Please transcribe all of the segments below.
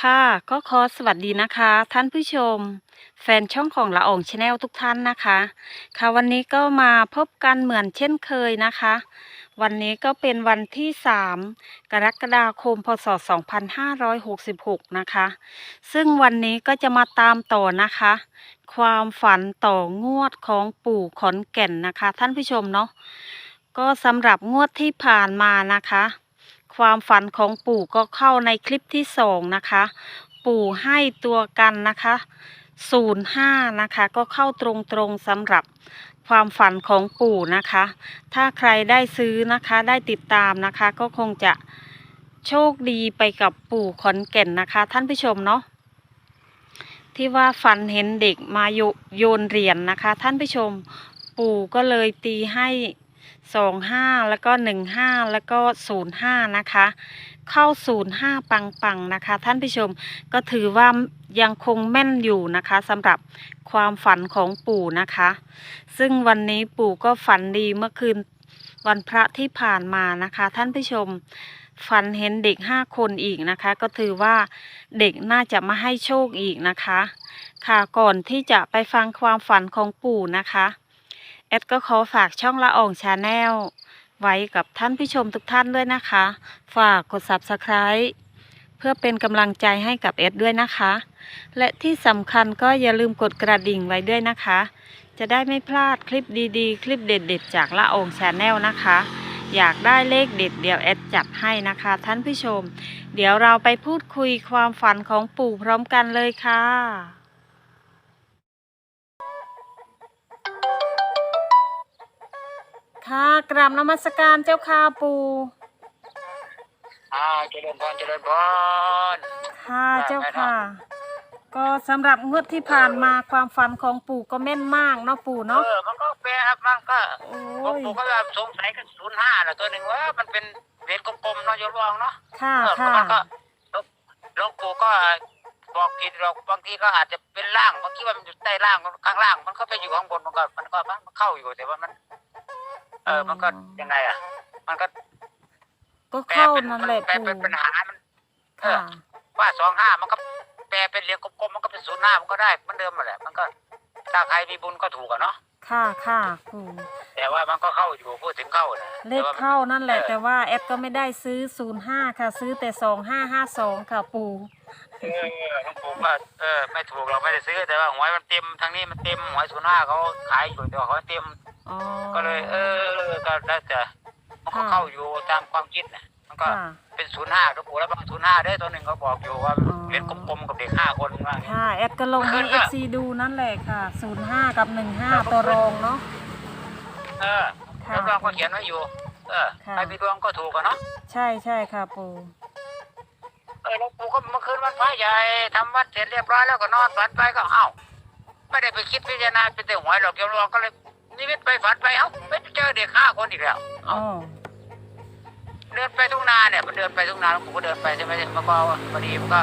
ค่ะก็ขอสวัสดีนะคะ ท่านผู้ชม แฟนช่องของละอองชาแนลทุกท่านนะคะ ค่ะวันนี้ก็มาพบกันเหมือนเช่นเคยนะคะ วันนี้ก็เป็นวันที่ 3 กรกฎาคมพศ 2566 นะคะ ซึ่งวันนี้ก็จะมาตามต่อนะคะ ความฝันต่องวดของปู่ขอนแก่นนะคะ ท่านผู้ชมเนาะก็สำหรับงวดที่ผ่านมานะคะ ความฝันของปู่ก็เข้าในคลิปที่สองนะคะ ปู่ให้ตัวกันนะคะศูนย์ห้านะคะก็เข้าตรงๆสำหรับความฝันของปู่นะคะ ถ้าใครได้ซื้อนะคะได้ติดตามนะคะ ก็คงจะโชคดีไปกับปู่ขอนแก่นนะคะ ท่านผู้ชมเนาะที่ว่าฝันเห็นเด็กมาโยโยนเหรียญนะคะ ท่านผู้ชมปู่ก็เลยตีให้ สองห้าแล้วก็หนึ่งห้าแล้วก็ศูนย์ห้านะคะ เข้าศูนย์ห้าปังปังนะคะ ท่านผู้ชมก็ถือว่ายังคงแม่นอยู่นะคะสำหรับความฝันของปู่นะคะ ซึ่งวันนี้ปู่ก็ฝันดีเมื่อคืนวันพระที่ผ่านมานะคะ ท่านผู้ชมฝันเห็นเด็กห้าคนอีกนะคะ ก็ถือว่าเด็กน่าจะมาให้โชคอีกนะคะ ค่ะก่อนที่จะไปฟังความฝันของปู่นะคะ ดก็ขอฝากช่องละอองชาแนลไว้กับท่านผู้ชมทุกท่านด้วยนะคะ ฝากกด subscribe เพื่อเป็นกำลังใจให้กับแอดด้วยนะคะ และที่สำคัญก็อย่าลืมกดกระดิ่งไว้ด้วยนะคะ จะได้ไม่พลาดคลิปดีๆ คลิปเด็ดๆ จากละอองชาแนลนะคะ อยากได้เลขเด็ดเดี๋ยวแอดจัดให้นะคะ ท่านผู้ชม เดี๋ยวเราไปพูดคุยความฝันของปู่พร้อมกันเลยค่ะ ค่ะกราบนมัสการเจ้าค่ะปู่อ่าเจริญพรเจริญพรค่ะเจ้าค่ะ ก็สำหรับงวดที่ผ่านมาความฝันของปู่ก็แม่นมากเนาะปู่เอเนาะอมันก็แปลครับมันก็โอ้ผมยผมก็แบบสงสัยกันศูนย์ห้าน่ะตัวหนึ่งว่ามันเป็นเวทกลมๆเนาะโยมรองเนาะค่ะเออค่ะมันก็หลวงปู่ก็บอกผิดหรอกบางทีก็อาจจะเป็นล่างบางทีว่ามันอยู่ใต้ล่างข้างล่าง มันก็ไปอยู่ข้างบนมันก็มันก็มันเข้าอยู่แต่ว่ามัน เออ มันก็ยังไงอะ มันก็ก็แปลเข้าเป็นนั่นแหละแปลปู่เป็นปัญหามันค่ะว่าสองห้ามันก็แปลเป็นเหรียญกลมๆมันก็เป็นศูนย์ห้ามันก็ได้เหมือนเดิมมาแหละ มันก็ถ้าใครมีบุญก็ถูกอะเนาะค่ะค่ะปู่ แต่ว่ามันก็เข้าอยู่พูดถึงเข้านะเลขเข้านั่นแหละ แต่ว่าแอดก็ไม่ได้ซื้อศูนย์ห้าค่ะ ซื้อแต่สองห้าห้าสองค่ะปู่ เออหลวงปู่ก็เออไม่ถูกเราไม่ได้ซื้อ แต่ว่าหวยมันเต็มทางนี้มันเต็มหวยศูนย์ห้าเขาขายอยู่แต่ว่าเขาเต็ม อ๋อก็เลย เออ ก็แล้วแต่มันก็ค่ะเข้าอยู่ตามความคิดนะมันก็ค่ะเป็นศูนย์ห้าหลวงปู่แล้วบางศูนย์ห้าเด้อตัวหนึ่งเขาบอกอยู่ว่าอ๋อเล่นกลมๆกับเด็กห้าคนว่าอย่างนี้ ค่ะแอดก็ลงให้ขึ้เอนก็ฟซีดูนั่นแหละค่ะศูนย์ห้ากับหนึ่งห้าตัวรองเนาะ เออค่ะแล้วเราก็เขียนไว้อยู่ เออค่ะ ใครมีดวงก็ถูกกันเนาะใช่ใช่ค่ะปู่เออหลวงปู่ก็เมื่อคืนวันพระใหญ่ทำวัดเสร็จเรียบร้อยแล้วก็นอนฝันไปก็เอ้าไม่ได้ไปคิดพิจารณาเป็นแต่หวยหรอกโยมรองก็เลย นิมิตไปฝันไปเอ้าไปเจอเด็กห้าคนอีกแล้วอ๋อเดินไปทุ่งนาเนี่ยมันเดินไปทุ่งนาหลวงปู่ก็เดินไปใช่ไหมมันก็พอดีมันก็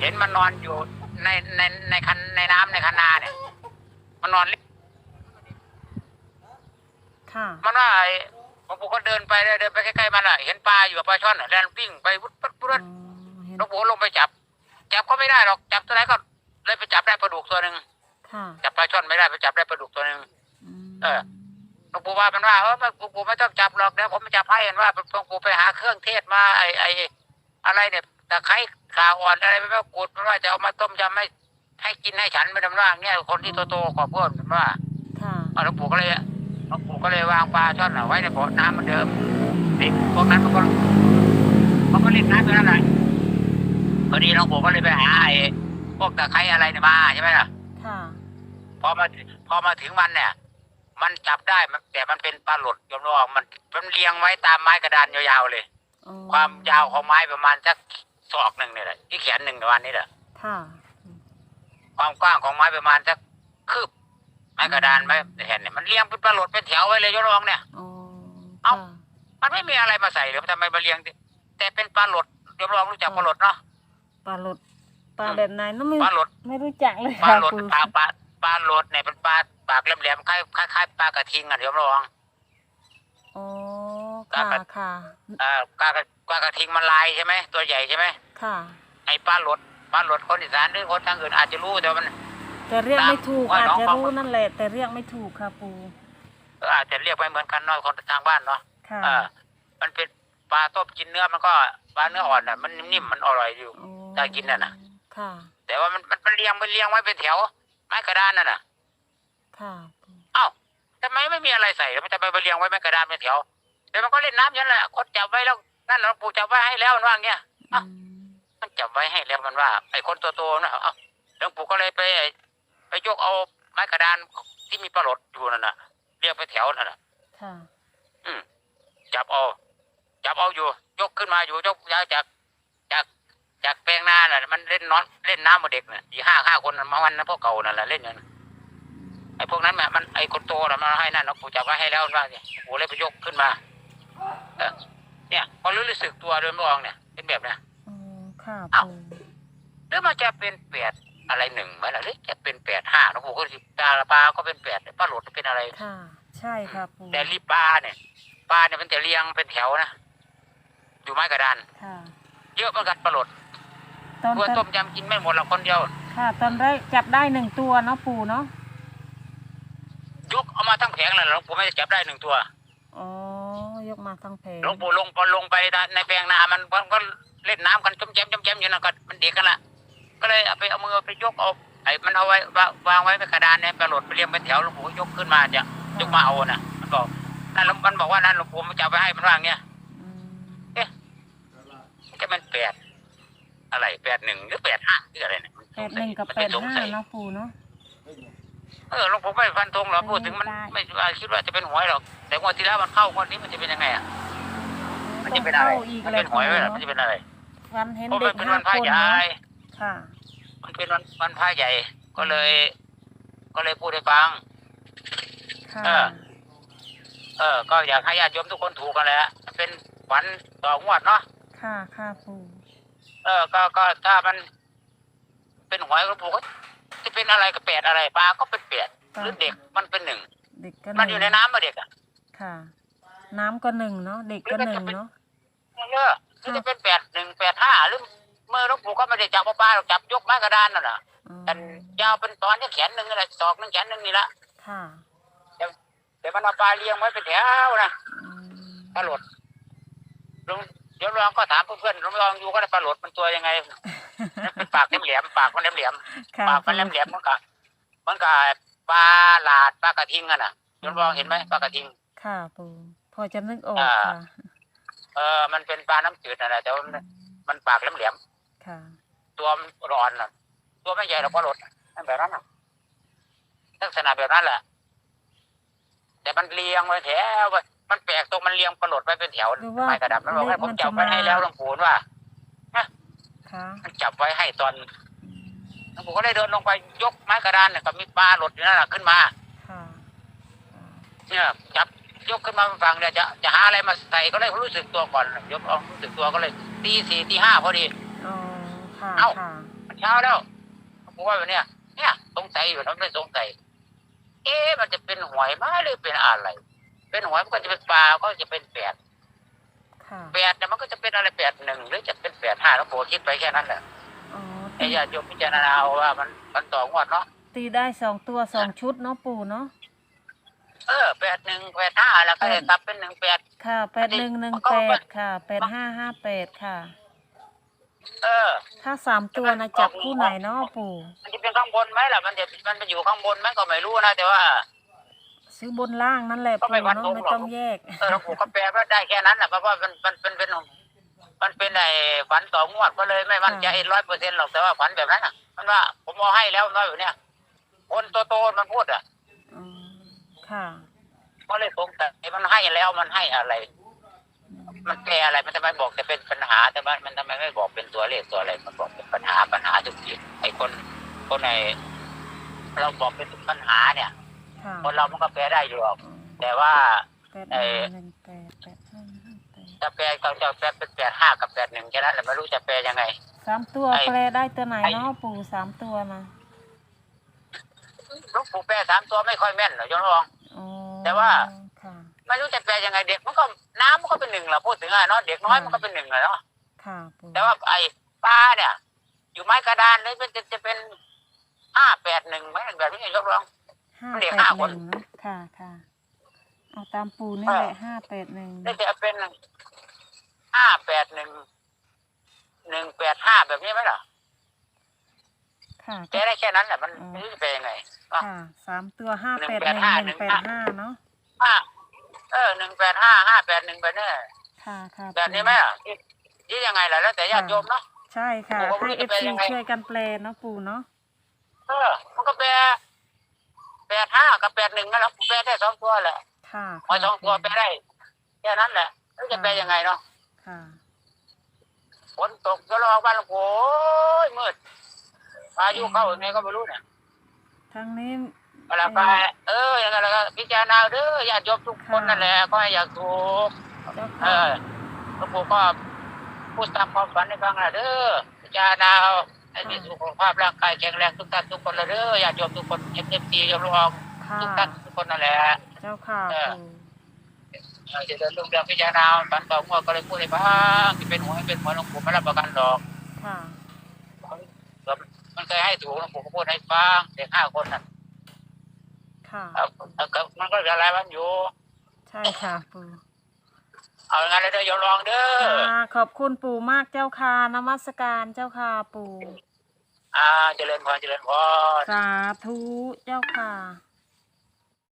เห็นมันนอนอยู่ในในในคันในน้ำในคันนาเนี่ย มันนอนเล่นค่ะมันว่าไอ้หลวงปู่ก็เดินไปเดินไปใกล้ๆมันอะเห็นปลาอยู่กับปลาช่อนอะแลนวิ่งไปวุดวุดวุดอ๋อวุดเห็นหลวงปู่ลงไปจับ จับก็ไม่ได้หรอกจับตัวไหนก็เลยไปจับได้ปลาดุกตัวหนึ่งค่ะจับปลาช่อนไม่ได้ไปจับได้ปลาดุกตัวหนึ่งม เออหลวงปู่ว่ามันว่าเออหลวงปู่ไม่ต้องจับหรอกเดี๋ยวผมจับให้เห็นว่าหลวงปู่ไปหาเครื่องเทศมาไอไออะไรเนี่ยตะไคร้ขาอ่อนอะไรไม่รู้กูดมันว่าจะเอามาต้มยำให้ให้กินให้ฉันไม่ทำร่างเนี่ยคนที่โตๆขอบเพื่อนมันว่าค่ะเอาหลวงปู่ก็เลยหลวงปู่ก็เลยวางปลาช่อนเอาไว้ในบ่อน้ำเหมือนเดิมเด็กพวกนั้นมันก็มันก็เล่นน้ำอยู่นั่นแหละพอดีหลวงปู่ก็เลยไปหาไอ้พวกตะไคร้อะไรเนี่ยมาใช่ไหมล่ะค่ะพอมาพอมาถึงมันเนี่ย มันจับได้มันแต่มันเป็นปลาหลดยมรองมันมันเรียงไว้ตามไม้กระดานยาวๆเลย อ๋อความยาวของไม้ประมาณสักศอกหนึ่งเนี่ยแหละที่แขนหนึ่งประมาณนี้แหละค่ะความกว้างของไม้ประมาณสักคืบไม้กระดานไม้แผ่นเนี่ยมันเรียงเป็นปลาหลดเป็นแถวไว้เลยยมรองเนี่ย อ๋อเอ้า ค่ะมันไม่มีอะไรมาใส่เลยทำไมมาเรียงดิแต่เป็นปลาหลดยมรองรู้จักปลาหลดเนาะ ปลาหลดปลาแบบไหนน้องไม่ปลาหลด ไม่รู้จักเลยปลาค่ะหลดปู่ปลาปลาปลาหลดเนี่ยเป็นปลา ปากแหลมๆคล้ายคล้ายๆปลากระทิงอะยมรองอ๋อค่ะ ค่ะเอ่อกากระกากระทิงมันลายใช่ไหมตัวใหญ่ใช่ไหมค่ะ ไอ้ปลาหลดปลาหลดคนอีสานหรือคนทางอื่นอาจจะรู้แต่ว่ามัน แต่เรียกไม่ถูกตามอาจจะว่าน้องรู้นั่นแหละ แต่เรียกไม่ถูกค่ะปู่เอออาจจะเรียกไปเหมือนกันเนาะคนทางบ้านเนาะค่ะเออมันเป็นปลาต้มกินเนื้อมันก็ปลาเนื้ออ่อนน่ะมันนิ่มๆมันอร่อยอยู่ โอ้ได้กินน่ะนะค่ะ แต่ว่ามันมันมันเรียงมันเรียงไว้เป็นแถวไม้กระดานนั่นน่ะ ค่ะปู่เอ้าทำไมไม่มีอะไรใส่แล้วมันจะไปเรียงไว้ไม้กระดานเป็นแถวเดี๋ยวมันก็เล่นน้ำอย่างนั้นแหละคนจับไว้แล้วนั่นหลวงปู่จับไว้ให้แล้วมันว่าอย่างเงี้ยอืมมันจับไว้ให้แล้วมันว่า ไอ้คนตัวโตนะเอ้าหลวงปู่ก็เลยไปไอ้ไปยกเอาไม้กระดานที่มีปลาหลดอยู่นั่นน่ะเรียงไปแถวนั่นน่ะค่ะ อืมจับเอาจับเอาอยู่ ยกขึ้นมาอยู่ยกย้ายจากจากจากแปลงนาน่ะ มันเล่นนอนเล่นน้ำมาเด็กน่ะสี่ห้าห้าคนน่ะมาวันนะพวกเก่านั่นแหละเล่นอยู่น่ะ ไอ้พวกนั้นน่ะมันไอ้คนโตน่ะมันให้นั่นหลวงปู่จับไว้ให้แล้วมันว่าเนี่ยปู่เลยไปยกขึ้นมาเออเนี่ยพอรู้สึกตัวโดยไม่ออกเนี่ยเป็นแบบเนี้ยอ๋อค่ะอ้าวปู่หรือมันจะเป็นแปดอะไรหนึ่งไหมล่ะหรือจะเป็นแปดห้าหลวงปู่ก็สิตาปลาก็เป็นแปดปลาโหลดเป็นอะไร ค่ะ ใช่ค่ะปู่แต่รีบปลาเนี่ยปลาเนี่ยมันจะเรียงเป็นแถวนะอยู่ไม้กระดาน ค่ะ เยอะเหมือนกันปลาโหลดตอนตัวตอต้นมยำกินไม่หมดหรอกคนเดียว ค่ะ ตอนแรกจับได้หนึ่งตัวเนาะปู่เนาะ ยกเอามาทั้งแผงเลยหลวงปู่ไม่ได้จับได้หนึ่งตัวอ๋อยกมาทั้งแผงหลวงปู่ลงพอลงไปในในแปลงนามันมันก็เล่นน้ำกันจ้มแจมจ้มแจมอยู่นั่นก็มันเด็กกันละก็เลยเอาไปเอามือไปยกเอาไอ้มันเอาไว้วางวางไว้ในกระดานเนี่ยไปโหลดไปเรียงเป็นแถวหลวงปู่ก็ยกขึ้นมาจะยกมาเอานะมันบอกนั่นหลวงมันบอกว่านั่นหลวงปู่มันจะเอาไปให้มันว่าอย่างเงี้ยอืมจะมันแปดอะไรแปดหนึ่งหรือแปดห้าหรืออะไรเนี่ยมันแปดหนึ่งกับมันแปเป็ดนสงห้าสัยเนาะปู่เนาะ เออหลวงปู่ไม่ฟันธงหรอกพูดถึงมันได้ไม่ว่าคิดว่าจะเป็นหวยหรอก แต่งวดที่แล้วมันเข้างวดนี้มันจะเป็นยังไงอะมันจะเป็นอะไรต้งข้าอีกมันแล้เป็วนหวยไหมปู่ล่ะมันเนาะจะเป็นอะไรฟันเห็นเพราะเด็มันกเป็นห้าวันพระคนใหญ่เนาะค่ะ มันเป็นวันวันพระใหญ่ ก็เลย ก็เลยพูดให้ฟังค่ะเออ เออ ก็อยากให้ญาติโยมทุกคนถูกกันแหละเป็นฝันต่องวดเนาะค่ะค่ะปู่เออ ก็ก็ถ้ามัน เป็นหวยหลวงปู่ก็จะ เป็นอะไรกับแปดอะไรปลาก็เป็นแปดหรือเด็กมันเป็นหนึ่งเด็กก็มันอยู่ในน้ำมาเด็กอะค่ะ น้ำก็หนึ่งเนาะเด็กก็หนึ่งเนาะ เยอะหรือจะเป็นแปดหนึ่งแปดห้าหรือมือหลวงปู่ก็ไม่ได้จับปลาหรอกจับยกไม้กระดานนั่นน่ะอ๋อแต่ยาวเป็นตอนที่แขนหนึ่งอะไรศอกหนึ่งแขนหนึ่งนี่ละค่ะแต่มันเอาปลาเลี้ยงไว้เป็นแถวนะอืม ปลาหลดลุงเดี๋ยวลองก็ถามเพื่อนๆลุงลองอยู่ก็ได้ปลาหลดมันตัวยังไงมันเป็นปากแหลมๆปากมันแหลมค่ะๆปากมันแหลมๆมันก็มันก็ปลาหลาดปลากระทิงอะน่ะเดี๋ยวลองเห็นไหมปลากระทิง ค่ะปู่พอจะนึกออกอ่าค่ะเออมันเป็นปลาน้ำจืดนั่นแหละแต่ว่ามันมันปากแหลมค่ะๆตัวมันร้อนน่ะ ตัวไม่ใหญ่หรอกปลาหลดนั่นแบบนั้นน่ะลักษณะแบบนั้นแหละแต่มันเรียงไว้แถวไว้ มันแปลกตรงมันเรียงปลาหลดไว้เป็นแถวหรือว่าไม้กระดับมันบอกให้ผมเลขมันจับไว้จะมาให้แล้วหลวงปู่ว่าค่ะมันจับไว้ให้ตอนหลวงปู่ก็ได้เดินลงไปยกไม้กระดานเนี่ยกับมีปลาหลดอยู่นั่นน่ะขึ้นมาค่ะเนี่ยจับยกขึ้นมาฝั่งเนี่ยจะจะหาอะไรมาใส่ก็เลยรู้สึกตัวก่อน ยกลองรู้สึกตัวก็เลยตีสี่ตีห้าพอดีอ๋อค่ะเอ้าค่ะมันเช้าแล้วผมว่าแบบเนี้ยเนี่ยสงสัยอยู่นะไม่สงสัยเอ๊ะมันจะเป็นหวยไหมหรือเป็นอะไร เป็นหวยมันก็จะเป็นปลาก็จะเป็นแปดค่ะแปดเนี่ยมันก็จะเป็นอะไรแปดหนึ่งหรือจะเป็นแปดห้าแล้วผมคิดไปแค่นั้นแหละอ๋อไอ้ตีญาติโยมพิจารณาเอาว่ามันมันต่องวดเนาะตีได้สองตัวสองชุดเนาะปู่เนาะเออแปดหนึ่งแปดห้าแล้วก็เลยตับเป็นหนึ่งแปดค่ะแปดหนึ่งหนึ่งก็แปว่าดค่ะแปดห้าห้าแปดค่ะ เออ ถ้าสามตัวนะจับคู่ไหนเนาะปู่มันจะเป็นข้างบนไหมล่ะมันจะมันจะอยู่ข้างบนไหมก็ไม่รู้นะแต่ว่า ซื้อบนล่างนั่นแหละก็ไม่ปู่ฟันเนาะธงไม่หรอกต้องแยก เออหลวงปู่ก็แปลว่าได้แค่นั้นแหละเพราะว่ามันมันเป็นเป็นมันเป็นไอ้ฝันต่องวดก็เลยไม่มั่นใจร้อยเปอร์เซ็นต์หรอกแต่ว่าฝันแบบนั้นอะ มันว่าผมเอาให้แล้วน้อยอยู่เนี่ยคนโตๆมันพูดอะอ๋อค่ะก็เลยสงสัยมันให้แล้วมันให้อะไร มันแปลอะไรมันทำไมบอกจะเป็นปัญหาแต่ว่ามันทำไมไม่บอกเป็นตัวเลขตัวอะไรมันบอกเป็นปัญหาปัญหาทุกทีไอ้คนคนในเราบอกเป็นปัญหาเนี่ย ค่ะคนเรามันก็แปลได้อยู่หรอกอ๋อแต่ว่า แปดหนึ่งหนึ่งแปดแปดห้าห้าแปดจะแปลก็จะแปลเป็นแปดห้ากับแปดหนึ่งแค่นั้นแหละไม่รู้จะแปลยังไง สามตัวไอ้แปลได้ตัวไหนไอ้ เนาะปู่สามตัวนะลูกปู่แปลสามตัวไม่ค่อยแม่นหรอกโยมรอง อ๋อแต่ว่า ค่ะไม่รู้จะแปลยังไงเด็กมันก็น้ำมันก็เป็นหนึ่งแหละพูดถึงอะเนาะเด็กน้อยมันก็เป็นหนึ่งแหละเนาะค่ะปู่แต่ว่าไอ้ปลาเนี่ย อยู่ไม้กระดานเลยเป็นจะจะเป็นห้าแปดหนึ่งไหมแบบนี้ยกลอง ห้าเด็แปกดห้าหคนนึ่งเนาะค่ะค่ะเอาตามปูนี่แหละห้าแปดหนึ่งนี่จะเป็นห้าแปดหนึ่งหนึ่งแปดห้าแบบนี้ไหมล่ะค่ะแกได้แค่นั้นแหละมันอ๋อไม่รู้จะเป็นยังไงอะค่ะสามตัวห้าหนึ่แปงดแปหดนึ่งห้าหนึ่งแปดหนึ่งห้าเนาะห้าเออหนึ่งแปดห้าห้าแปดหนึ่งแบบนี้ค่ะค่ะแบบนี้ไหมอะที่ที่ยังไงล่ะแล้วแต่ญาติโยมเนาะใช่ค่ะผมก็ไม่ให้รู้เอจะฟแปลซียังไงช่วยกันแปลเนาะปูเนาะเออมันก็แปลแปดห้ากับแปดหนึ่งนั่นแหละผมแปลได้สองตัวแหละค่ะพอสองตัวแปลได้แค่นั้นแหละแล้วจะแปลยังไงเนาะค่ะฝนตกจะรอบ้านโอ้ยมืดพายุเข้าอย่างไงก็ไม่รู้เนี่ยทั้งนี้อะไรไปเอออย่างไรก็พิจารณาเด้อญาติโยมทุกคนนั่นแหละก็ให้อยากถูกเจ้าเอค่ะอหลวงปู่ก็พูดตามความฝันให้ฟังนะเด้อพิจารณาเอา ให้มีสุขภาพร่างกายแข็งแรงทุกท่านทุกคนละเด้อญาติโยมทุกคนเอฟเอฟซีโยมรองค่ะทุกท่านทุกคนนั่นแหละเจ้าค่ะเออปูเออจะเดินเรื่องเรื่องพิจารณาฝันต่องวดก็เลยพูดให้ฟังที่เป็นหัวให้เป็นหัวหลวงปู่ไม่รับประกันหรอกค่ะมันเคยให้ถูกหลวงปู่ก็พูดให้ฟังเด็กห้าคนน่ะค่ะเอาเอาก็มันก็จะอะไรมันอยู่ ใช่ค่ะปู เอาอย่างนั้นเลยเด้อโยมรองเด้อค่ะขอบคุณปู่มากเจ้าค่ะนมัสการเจ้าค่ะปู่อ่าเจริญพรเจริญพรสาธุเจ้าค่ะ